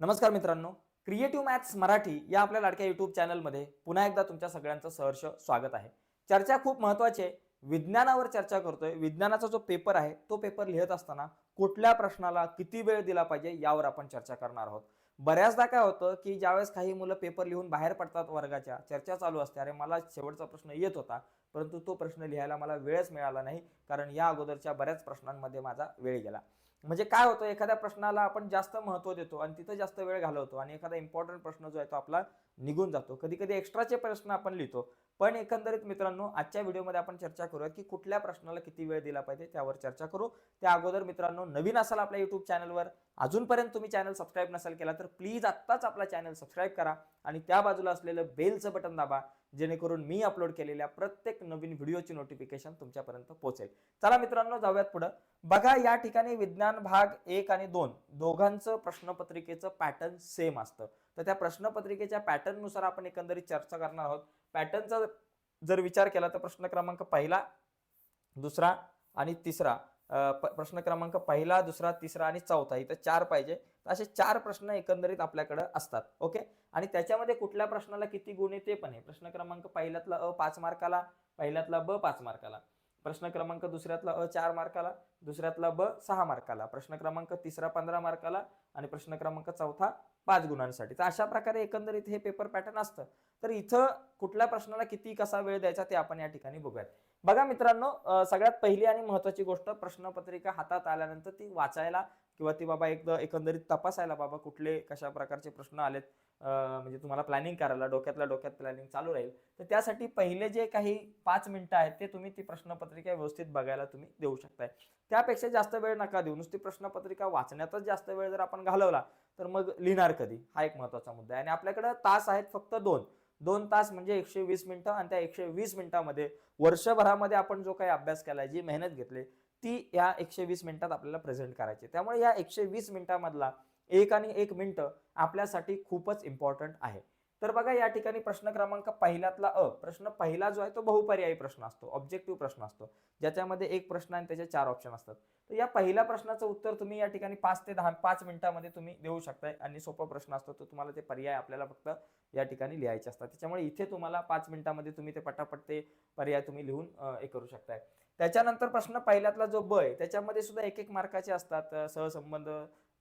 नमस्कार मित्रांनो creative maths Marathi या आपल्या लाडक्या युट्यूब चॅनलमध्ये पुन्हा एकदा तुमच्या सगळ्यांचं सहर्ष स्वागत आहे. चर्चा खूप महत्त्वाची आहे. विज्ञानावर चर्चा करतोय. विज्ञानाचा जो पेपर आहे तो पेपर लिहित असताना कुठल्या प्रश्नाला किती वेळ दिला पाहिजे यावर आपण चर्चा करणार आहोत. बऱ्याचदा काय होतं की ज्यावेळेस काही मुलं पेपर लिहून बाहेर पडतात वर्गाच्या चर्चा चालू असते. अरे मला शेवटचा प्रश्न येत होता परंतु तो प्रश्न लिहायला मला वेळच मिळाला नाही कारण या अगोदरच्या बऱ्याच प्रश्नांमध्ये माझा वेळ गेला. म्हणजे काय होतं एखाद्या प्रश्नाला आपण जास्त महत्त्व देतो आणि तिथं जास्त वेळ घालवतो आणि एखादा इम्पॉर्टंट प्रश्न जो आहे तो आपला निघून जातो. कधी कधी एक्स्ट्राचे प्रश्न आपण लिहितो. पण एकंदरीत मित्रांनो आजच्या व्हिडिओमध्ये आपण चर्चा करूया की कुठल्या प्रश्नाला किती वेळ दिला पाहिजे त्यावर चर्चा करू. त्या अगोदर मित्रांनो नवीन असाल आपल्या युट्यूब चॅनलवर अजूनपर्यंत तुम्ही चॅनल सबस्क्राईब नसेल केला तर प्लीज आत्ताच आपला चॅनल सबस्क्राईब करा आणि त्या बाजूला असलेलं बेलचं बटन दाबा जेणेकरून मी अपलोड केलेल्या प्रत्येक नवीन व्हिडिओची नोटिफिकेशन तुमच्यापर्यंत पोहोचेल. चला मित्रांनो जाऊयात पुढं. बघा या ठिकाणी विज्ञान भाग एक आणि दोन दोघांचं प्रश्नपत्रिकेचं पॅटर्न सेम असतं. तर त्या प्रश्नपत्रिकेच्या पॅटर्ननुसार आपण एकंदरीत चर्चा करणार आहोत. पॅटर्नचा जर विचार केला तर प्रश्न क्रमांक पहिला दुसरा आणि तिसरा. प- प्रश्न क्रमांक पहिला दुसरा तिसरा आणि चौथा इथं चार पाहिजे. तर असे चार प्रश्न एकंदरीत आपल्याकडे असतात. ओके? आणि त्याच्यामध्ये कुठल्या प्रश्नाला किती गुण आहे ते पण आहे प्रश्न क्रमांक पहिल्यातला अ पाच मार्काला पहिल्यातला ब पाच मार्काला. प्रश्न क्रमांक दुसऱ्यातला अ चार मार्काला दुसऱ्यातला ब सहा मार्काला. प्रश्न क्रमांक तिसरा पंधरा मार्काला आणि प्रश्न क्रमांक चौथा पाच गुणांसाठी. तर अशा प्रकारे एकंदरीत हे पेपर पॅटर्न असतं. तर इथं कुठल्या प्रश्नाला किती कसा वेळ द्यायचा ते आपण या ठिकाणी बघूयात. बघा मित्रांनो सगळ्यात पहिली आणि महत्वाची गोष्ट प्रश्नपत्रिका हातात आल्यानंतर ती वाचायला किंवा ती बाबा एकदा एकंदरीत तपासायला बाबा कुठले कशा प्रकारचे प्रश्न आलेत म्हणजे तुम्हाला प्लॅनिंग करायला डोक्यातल्या डोक्यात प्लॅनिंग चालू राहील. तर त्यासाठी पहिले जे काही पाच मिनिटं आहेत ते तुम्ही ती प्रश्नपत्रिका व्यवस्थित बघायला तुम्ही देऊ शकताय. त्यापेक्षा जास्त वेळ नका देऊ. नुसती प्रश्नपत्रिका वाचण्यातच जास्त वेळ जर आपण घालवला तर मग लिहिणार कधी? हा एक महत्त्वाचा मुद्दा आहे. आणि आपल्याकडं तास आहेत फक्त दोन. दोन तास म्हणजे एकशे वीस मिनिटं आणि त्या एकशे वीस मिनिटामध्ये वर्षभरामध्ये आपण जो काही अभ्यास केलाय जी मेहनत घेतली ती या एकशे वीस मिनिटात आपल्याला प्रेझेंट करायची. त्यामुळे या एकशे वीस मिनिटामधला एक आणि एक मिनटं आपल्यासाठी खूपच इम्पॉर्टंट आहे. तर बघा या ठिकाणी प्रश्न क्रमांक पहिल्यातला अ प्रश्न पहिला जो आहे तो बहुपर्यायी प्रश्न असतो ऑब्जेक्टिव्ह प्रश्न असतो. ज्याच्यामध्ये एक प्रश्न आणि त्याचे चार ऑप्शन असतात. तर या पहिल्या प्रश्नाचं उत्तर तुम्ही या ठिकाणी पाच ते दहा पाच मिनिटामध्ये तुम्ही देऊ शकताय आणि सोपा प्रश्न असतो तो तुम्हाला ते पर्याय आपल्याला फक्त या ठिकाणी लिहायचे असतात. त्याच्यामुळे इथे तुम्हाला पाच मिनिटामध्ये तुम्ही ते पटापट ते पर्याय तुम्ही लिहून हे करू शकताय. त्याच्यानंतर प्रश्न पहिल्यातला जो ब आहे त्याच्यामध्ये सुद्धा एक एक मार्काचे असतात सहसंबंध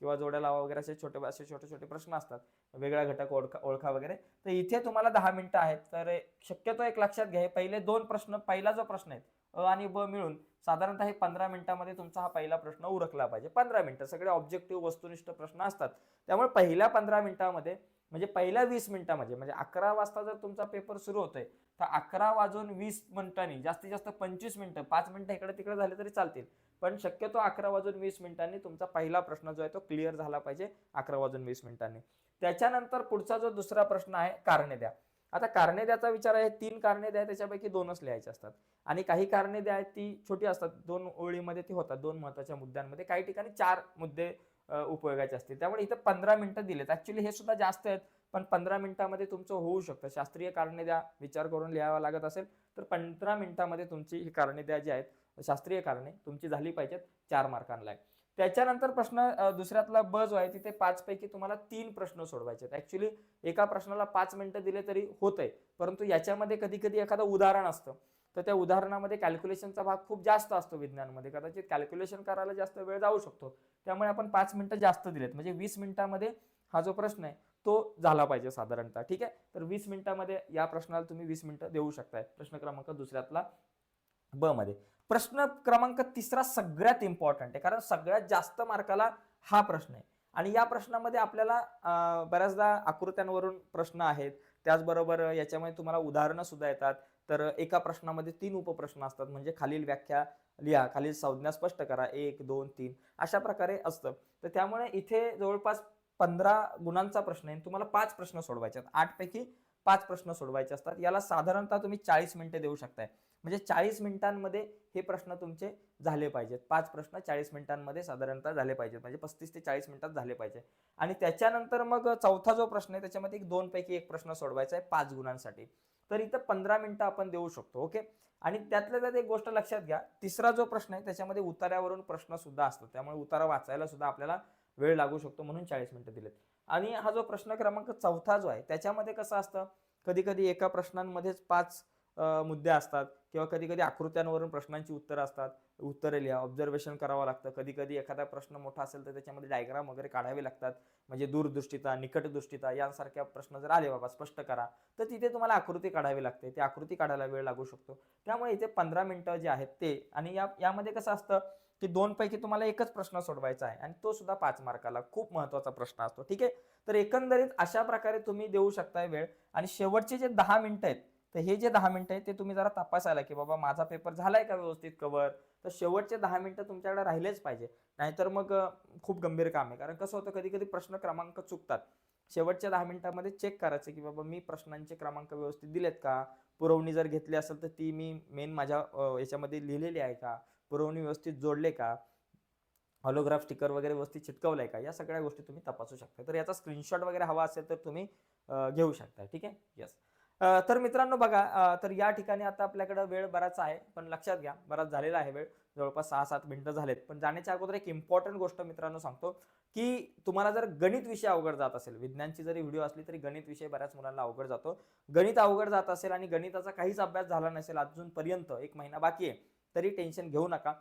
किंवा जोड्या लावा वगैरे असे छोटे असे छोटे छोटे प्रश्न असतात. वेगळा घटक ओळखा ओळखा वगैरे. तर इथे तुम्हाला दहा मिनिटं आहेत. तर शक्यतो एक लक्षात घ्या पहिले दोन प्रश्न पहिला जो प्रश्न आहे अ आणि ब मिळून साधारणतः हे पंधरा मिनिटामध्ये तुमचा हा पहिला प्रश्न उरकला पाहिजे. पंधरा मिनिटं सगळे ऑब्जेक्टिव्ह वस्तुनिष्ठ प्रश्न असतात. त्यामुळे पहिल्या पंधरा मिनिटामध्ये म्हणजे पहिल्या वीस मिनिटामध्ये म्हणजे अकरा वाजता जर तुमचा पेपर सुरू होतोय तर अकरा वाजून वीस मिनिटांनी जास्तीत जास्त पंचवीस मिनिटं पाच मिनिटं इकडे तिकडे झाले तरी चालतील. पण शक्यतो अकरा वाजून वीस मिनिटांनी तुमचा पहिला प्रश्न जो आहे तो क्लिअर झाला पाहिजे अकरा वाजून वीस मिनिटांनी. त्याच्यानंतर पुढचा जो दुसरा प्रश्न आहे कारणे द्या. आता कारणे द्याचा विचार आहे तीन कारणे द्या त्याच्यापैकी दोनच लिहायचे असतात. आणि काही कारणे द्या आहेत ती छोटी असतात. दोन ओळीमध्ये ती होतात दोन महत्त्वाच्या मुद्द्यांमध्ये. काही ठिकाणी चार मुद्दे उपयोगाचे असतील. त्यामुळे इथं पंधरा मिनिटं दिलेत. ऍक्च्युली हे सुद्धा जास्त आहेत पण पंधरा मिनिटामध्ये तुमचं होऊ शकतं. शास्त्रीय कारणे द्या विचार करून लिहावा लागत असेल तर पंधरा मिनिटामध्ये तुमची ही कारणे द्या जी आहेत शास्त्रीय कारणे तुमची झाली पाहिजेत चार मार्कांना आहे त्याच्यानंतर प्रश्न दुसऱ्यातला ब जो आहे तिथे पाच पैकी तुम्हाला तीन प्रश्न सोडवायचे आहेत ऍक्च्युली एका प्रश्नाला पाच मिनिटं दिले तरी होत आहे परंतु याच्यामध्ये कधी कधी एखादं उदाहरण असतं. तर त्या उदाहरणामध्ये कॅल्क्युलेशनचा भाग खूप जास्त असतो विज्ञानमध्ये. कदाचित कॅल्क्युलेशन करायला जास्त वेळ जाऊ शकतो. त्यामुळे आपण पाच मिनिटं जास्त दिलेत. म्हणजे वीस मिनिटामध्ये हा जो प्रश्न आहे तो झाला पाहिजे साधारणतः. ठीक आहे? तर वीस मिनिटामध्ये या प्रश्नाला तुम्ही वीस मिनिटं देऊ शकताय. प्रश्न क्रमांक दुसऱ्यातला ब मध्ये. प्रश्न क्रमांक तिसरा सगळ्यात इम्पॉर्टंट आहे. कारण सगळ्यात जास्त मार्काला हा प्रश्न आहे. आणि या प्रश्नामध्ये आपल्याला बऱ्याचदा आकृत्यांवरून प्रश्न आहेत. त्याचबरोबर याच्यामध्ये तुम्हाला उदाहरणं सुद्धा येतात. तर एका प्रश्नामध्ये तीन उपप्रश्न असतात. म्हणजे खालील व्याख्या लिहा. खालील संज्ञा स्पष्ट करा. एक दोन तीन. अशा प्रकारे असतं. तर त्यामुळे इथे जवळपास पंधरा गुणांचा प्रश्न आहे. तुम्हाला पाच प्रश्न सोडवायचे आहेत. आठपैकी पाच प्रश्न सोडवायचे असतात. याला साधारणतः तुम्ही चाळीस मिनिटं देऊ शकताय. म्हणजे चाळीस मिनिटांमध्ये हे प्रश्न तुमचे झाले पाहिजेत. पाच प्रश्न चाळीस मिनिटांमध्ये साधारणतः झाले पाहिजेत. म्हणजे पस्तीस ते चाळीस मिनिटात झाले पाहिजे आणि त्याच्यानंतर मग चौथा जो प्रश्न आहे त्याच्यामध्ये एक दोन पैकी एक प्रश्न सोडवायचा आहे पाच गुणांसाठी. तर इथं पंधरा मिनिटं आपण देऊ शकतो ओके? आणि त्यातल्या त्यात एक गोष्ट लक्षात घ्या तिसरा जो प्रश्न आहे त्याच्यामध्ये उतार्यावरून प्रश्न सुद्धा असतो त्यामुळे उतारा वाचायला सुद्धा आपल्याला वेळ लागू शकतो म्हणून चाळीस मिनिटं दिलेत. आणि हा जो प्रश्न क्रमांक चौथा जो आहे त्याच्यामध्ये कसं असतं? कधी कधी एका प्रश्नांमध्येच पाच मुद्दे असतात. किंवा कधी कधी आकृत्यांवरून प्रश्नांची उत्तरं असतात उत्तरे लिहा ऑब्झर्वेशन करावं लागतं. कधी कधी एखादा प्रश्न मोठा असेल तर त्याच्यामध्ये डायग्राम वगैरे काढावे लागतात. म्हणजे दूरदृष्टीता निकटदृष्टीता यांसारख्या प्रश्न जर आले बाबा स्पष्ट करा तर तिथे तुम्हाला आकृती काढावी लागते. ती आकृती काढायला वेळ लागू शकतो. त्यामुळे इथे पंधरा मिनटं जे आहेत ते आणि या यामध्ये कसं असतं की दोनपैकी तुम्हाला एकच प्रश्न सोडवायचा आहे आणि तो सुद्धा पाच मार्काला खूप महत्त्वाचा प्रश्न असतो. ठीक आहे? तर एकंदरीत अशा प्रकारे तुम्ही देऊ शकताय वेळ आणि शेवटचे जे दहा मिनिटं आहेत तर हे जे दहा मिनिटं आहेत ते तुम्ही जरा तपासायला की बाबा माझा पेपर झालाय का व्यवस्थित कवर तर शेवटचे दहा मिनिटं तुमच्याकडे राहिलेच पाहिजे. नाहीतर मग खूप गंभीर काम आहे. कारण कसं होतं कधी कधी प्रश्न क्रमांक चुकतात. शेवटच्या दहा मिनिटांमध्ये चेक करायचं की बाबा मी प्रश्नांचे क्रमांक व्यवस्थित दिलेत का? पुरवणी जर घेतली असेल तर ती मी मेन माझ्या याच्यामध्ये लिहिलेली आहे का? पुरवणी व्यवस्थित जोडले का? हॉलोग्राफ स्टिकर वगैरे व्यवस्थित चिटकवलंय का? या सगळ्या गोष्टी तुम्ही तपासू शकता. तर याचा स्क्रीनशॉट वगैरे हवा असेल तर तुम्ही घेऊ शकता. ठीक आहे? यस तर मित्रांनो बघा तर या ठिकाणी आता आपल्याकडे वेळ बराच आहे पण लक्षात घ्या बराच झालेला आहे वेळ. जवळपास सहा सात मिनिटं झालेत. पण जाण्याच्या अगोदर एक इम्पॉर्टंट गोष्ट मित्रांनो सांगतो की तुम्हाला जर गणित विषय अवघड जात असेल विज्ञानची जरी व्हिडिओ असली तरी गणित विषय बऱ्याच मुलांना अवघड जातो. गणित अवघड जात असेल आणि गणिताचा काहीच अभ्यास झाला नसेल अजूनपर्यंत एक महिना बाकी आहे तरी टेन्शन घेऊ नका.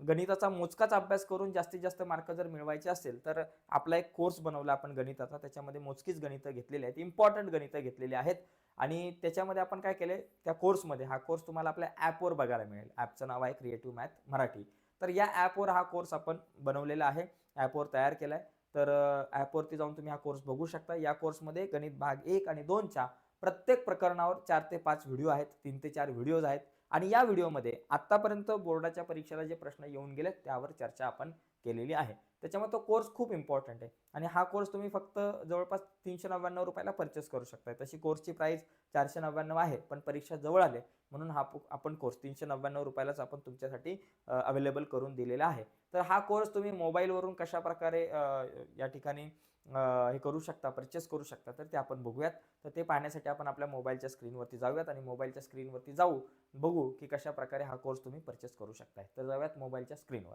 गणिताचा मोजकाच अभ्यास करून जास्तीत जास्त मार्क जर मिळवायचे असेल तर आपला एक कोर्स बनवला आपण गणिताचा त्याच्यामध्ये मोजकीच गणितं घेतलेली आहेत इम्पॉर्टंट गणितं घेतलेली आहेत. आणि त्याच्यामध्ये आपण काय केले त्या कोर्समध्ये हा कोर्स तुम्हाला आपल्या ॲपवर बघायला मिळेल. ॲपचं नाव आहे क्रिएटिव्ह मॅथ मराठी. तर या ॲपवर हा कोर्स आपण बनवलेला आहे. ॲपवर तयार केला आहे तर ॲपवरती जाऊन तुम्ही हा कोर्स बघू शकता. या कोर्समध्ये गणित भाग एक आणि दोनच्या प्रत्येक प्रकरणावर चार ते पाच व्हिडिओ आहेत. तीन ते चार व्हिडिओज आहेत. आणि या व्हिडिओमध्ये आत्तापर्यंत बोर्डाच्या परीक्षेला जे प्रश्न येऊन गेलेत त्यावर चर्चा आपण केलेली आहे. त्याच्यामुळे तो कोर्स खूप इम्पॉर्टंट आहे. आणि हा कोर्स तुम्ही फक्त जवळपास तीनशे नव्याण्णव रुपयाला परचेस करू शकता तशी कोर्सची प्राईस चारशे नव्याण्णव आहे पण परीक्षा जवळ आले म्हणून हा आपण कोर्स तीनशे नव्याण्णव रुपयालाच आपण तुमच्यासाठी अवेलेबल करून दिलेला आहे. तर हा कोर्स तुम्ही मोबाईलवरून कशा प्रकारे या ठिकाणी हे करू शकता परचेस करू शकता तर ते आपण बघूयात. तर ते पाहण्यासाठी आपण आपल्या मोबाईलच्या स्क्रीनवरती जाऊयात आणि मोबाईलच्या स्क्रीनवरती जाऊ बघू की कशा प्रकारे हा कोर्स तुम्ही परचेस करू शकताय. तर जाऊयात मोबाईलच्या स्क्रीनवर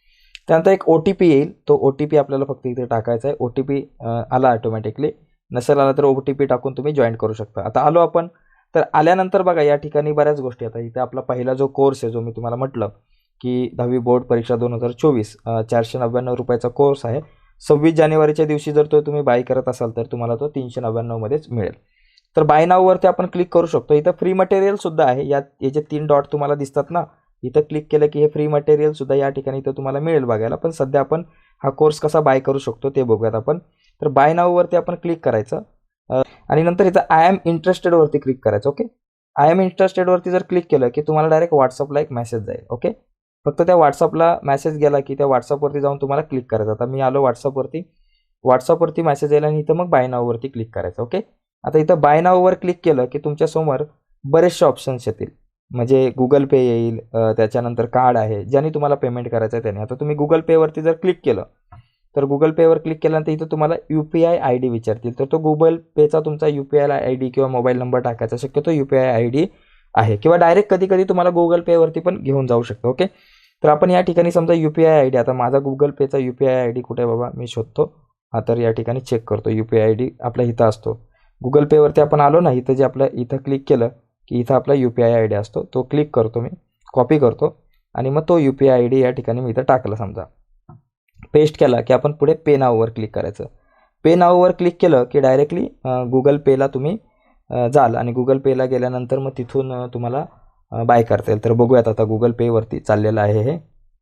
त्यानंतर एक ओ टी पी येईल. तो ओ टी पी आपल्याला फक्त इथे टाकायचा आहे. ओ टी पी आला ऑटोमॅटिकली नसेल आला तर ओ टी पी टाकून तुम्ही जॉईन करू शकता. आता आलो आपण. तर आल्यानंतर बघा या ठिकाणी बऱ्याच गोष्टी आता इथे आपला पहिला जो कोर्स आहे जो मी तुम्हाला म्हटलं की दहावी बोर्ड परीक्षा दोन हजार चोवीस चारशे नव्याण्णव रुपयाचा कोर्स आहे. सव्वीस जानेवारीच्या दिवशी जर तो तुम्ही बाय करत असाल तर तुम्हाला तो तीनशे नव्याण्णवमध्येच मिळेल. तर बाय नाववरती आपण क्लिक करू शकतो. इथं फ्री मटेरियल सुद्धा आहे. यात याचे तीन डॉट तुम्हाला दिसतात ना इथं क्लिक केलं की हे फ्री मटेरियल सुद्धा या ठिकाणी इथं तुम्हाला मिळेल बघायला. पण सध्या आपण हा कोर्स कसा बाय करू शकतो ते बघूयात आपण. तर बाय नाववरती आपण क्लिक करायचं. आणि नंतर इथं आय एम इंटरेस्टेडवरती क्लिक करायचं ओके आय एम इंटरेस्टेडवरती जर क्लिक केलं की तुम्हाला डायरेक्ट व्हॉट्सअपला एक मेसेज जाईल ओके फक्त त्या व्हॉट्सअपला मेसेज गेला की त्या व्हॉट्सअपवरती जाऊन तुम्हाला क्लिक करायचं. आता मी आलो व्हॉट्सअपवरती व्हॉट्सअपवरती मेसेज येईल आणि इथं मग बाय नाववरती क्लिक करायचं ओके आता इथं बाय नाववर क्लिक केलं की तुमच्यासमोर बरेचसे ऑप्शन्स येतील. म्हणजे गुगल पे येईल त्याच्यानंतर कार्ड आहे ज्याने तुम्हाला पेमेंट करायचं आहे त्याने. आता तुम्ही गुगल पेवरती जर क्लिक केलं तर गुगल पेवर क्लिक केल्यानंतर इथं तुम्हाला U P I I D विचारतील. तर तो गुगल पेचा तुमचा U P I I D किंवा मोबाईल नंबर टाकायचा शक्यतो U P I I D आहे. किंवा डायरेक्ट कधी कधी तुम्हाला गुगल पेवरती पण घेऊन जाऊ शकतो ओके तर आपण या ठिकाणी समजा U P I I D आता माझा गुगल पेचा U P I I D कुठे आहे बाबा? मी शोधतो. हा तर या ठिकाणी चेक करतो. U P I I D आपल्या इथं असतो. गुगल पेवरती आपण आलो ना इथं जे आपलं इथं क्लिक केलं की इथं आपला U P I I D असतो. तो क्लिक करतो मी कॉपी करतो आणि मग तो U P I I D या ठिकाणी मी इथं टाकला समजा. पेस्ट केला की आपण पुढे पे नाववर क्लिक करायचं. पे नाववर क्लिक केलं की डायरेक्टली गुगल पेला तुम्ही जाल आणि गुगल पेला गेल्यानंतर मग तिथून तुम्हाला बाय करता येईल. तर बघूयात आता गुगल पेवरती चाललेलं आहे हे.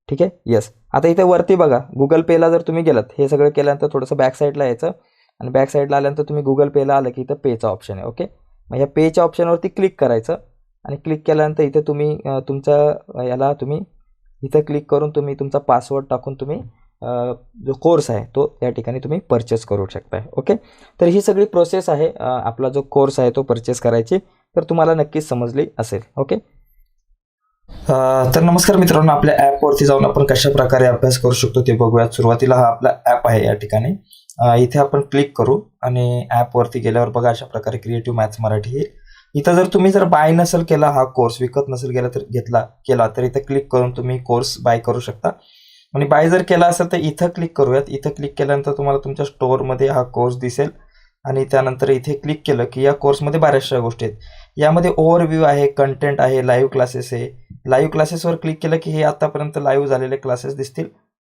ठीक आहे? येस आता इथे वरती बघा. गुगल पेला जर तुम्ही गेलात हे सगळं केल्यानंतर थोडंसं बॅक साईडला यायचं. आणि बॅक साईडला आल्यानंतर तुम्ही गुगल पेला आलं की इथं पेचा ऑप्शन आहे. ओके मग ह्या पेच्या ऑप्शनवरती क्लिक करायचं. आणि क्लिक केल्यानंतर इथे तुम्ही तुमचा याला तुम्ही इथं क्लिक करून तुम्ही तुमचा पासवर्ड टाकून तुम्ही जो कोर्स आहे तो या ठिकाणी तुम्ही परचेस करू शकताय. ओके? तर ही सगळी प्रोसेस आहे आपला जो कोर्स आहे तो परचेस करायची. तर तुम्हाला नक्कीच समजली असेल. ओके? तर नमस्कार मित्रांनो आपल्या ॲपवरती जाऊन आपण कशा प्रकारे अभ्यास करू शकतो ते बघूयात. सुरुवातीला हा आपला ॲप आहे या ठिकाणी. इथे आपण क्लिक करू आणि ॲपवरती गेल्यावर बघा अशा प्रकारे क्रिएटिव्ह मॅथ्स मराठी येईल इथं जर तुम्ही जर बाय नसेल केला हा कोर्स विकत नसेल गेला तर घेतला केला तर इथं क्लिक करून तुम्ही कोर्स बाय करू शकता. आणि बाय जर केला असेल तर इथं क्लिक करूयात. इथं क्लिक केल्यानंतर तुम्हाला तुमच्या स्टोअरमध्ये हा कोर्स दिसेल. आणि त्यानंतर इथे क्लिक केलं की या कोर्समध्ये बऱ्याचशा गोष्टी आहेत. यामध्ये ओव्हरव्ह्यू आहे कंटेंट आहे लाईव्ह क्लासेस आहे. लाईव्ह क्लासेसवर क्लिक केलं की हे आतापर्यंत लाईव्ह झालेले क्लासेस दिसतील.